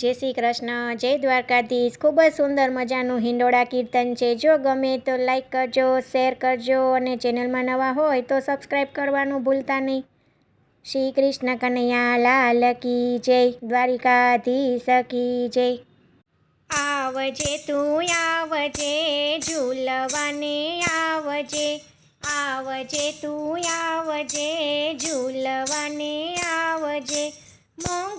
જય શ્રી કૃષ્ણ, જય દ્વારકાધીશ. ખૂબ જ સુંદર મજાનું હિંડોળા કીર્તન છે. જો ગમે તો લાઈક કરજો શેર કરજો અને ચેનલમાં નવા હોય તો સબસ્ક્રાઈબ કરવાનું ભૂલતા નહીં. શ્રી કૃષ્ણ કનૈયા લાલ કી જય, દ્વારિકાધીશ કી જય. આવજે તું, આવજે ઝૂલવાને, આવજે. આવજે તું, આવજે ઝૂલવાને, આવજે. મોંઘેરો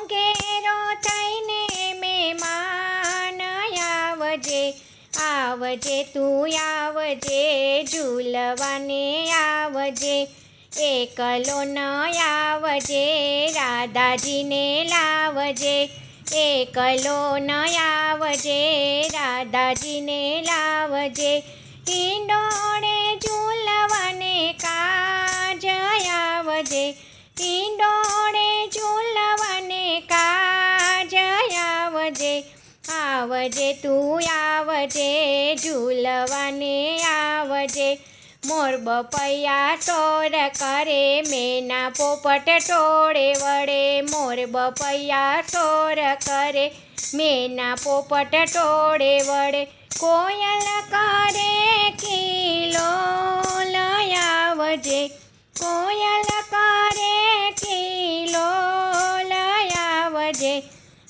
મોંઘેરો થઈને મહેમાન આવજે આવજે, તું આવજે, ઝૂલવાને આવજે, એકલો ન આવજે, રાધાજીને લાવજે, એકલો ન આવજે, રાધાજીને લાવજે ઈંડોળે ઝૂલવાને કાજ આવજે ઈંડોળે આવજે, તું આવજે, ઝૂલવાને આવજે. મોર બપૈયા ટોર કરે, મેના પોપટ ટોળે વડે મોર બપૈયા ટોર કરે, મેના પોપટ ટોળે વડે કોયલ કરે કિલો લયાવજે કોયલ કરે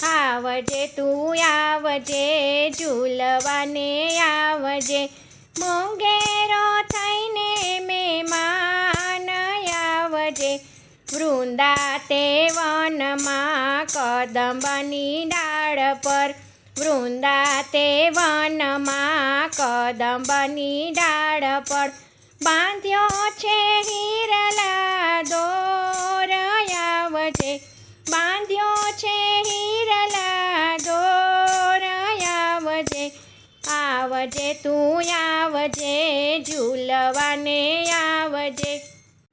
આવજે, તું આવજે, ઝૂલવાને આવજે. મોંઘેરો થઈને મહેમાન આવજે. વૃંદા તે વનમાં કદંબની ડાળ પર. વૃંદા તે વનમાં કદંબની ડાળ પર. બાંધ્યો છે હિરલા દોર, આવજે. આવજે, તું આવજે, ઝૂલવાને આવજે.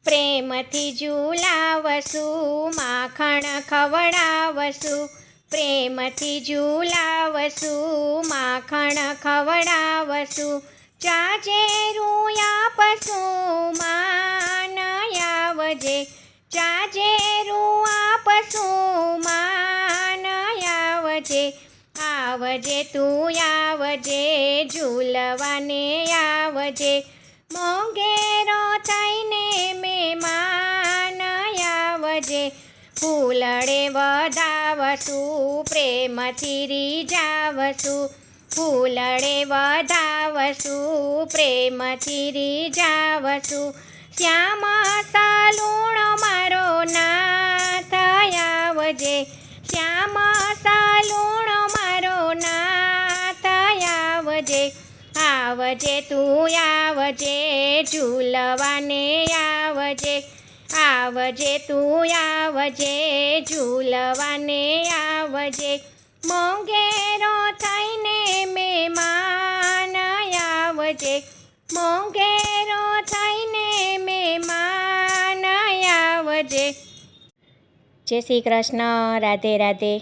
પ્રેમથી ઝૂલાવશું માખણ ખવડાવશું પ્રેમથી ઝૂલાવશું માખણ ખવડાવશું ચાજે રૂયા પશુ માન આવજે. ચાજે રૂઆ પશુ માન આવજે. આવજે, તું આવજે, ઝૂલવાને આવજે. મોંઘેરો થઈને મેમાન આવજે. ફૂલડે વધાવશું, પ્રેમથી રીજાવશું ફૂલડે વધાવશું, પ્રેમથી રીજાવશું શ્યામ સાલુણ મારો ના થયા વજે શ્યામ આવજે, તું આવજે, ઝૂલવાને આવજે. આવજે, તું આવજે, ઝૂલવાને આવજે. મોંઘેરો થઈને મહેમાન આવજે. મોંઘેરો થઈને મહેમાન આવજે. જય શ્રી કૃષ્ણ, રાધે રાધે.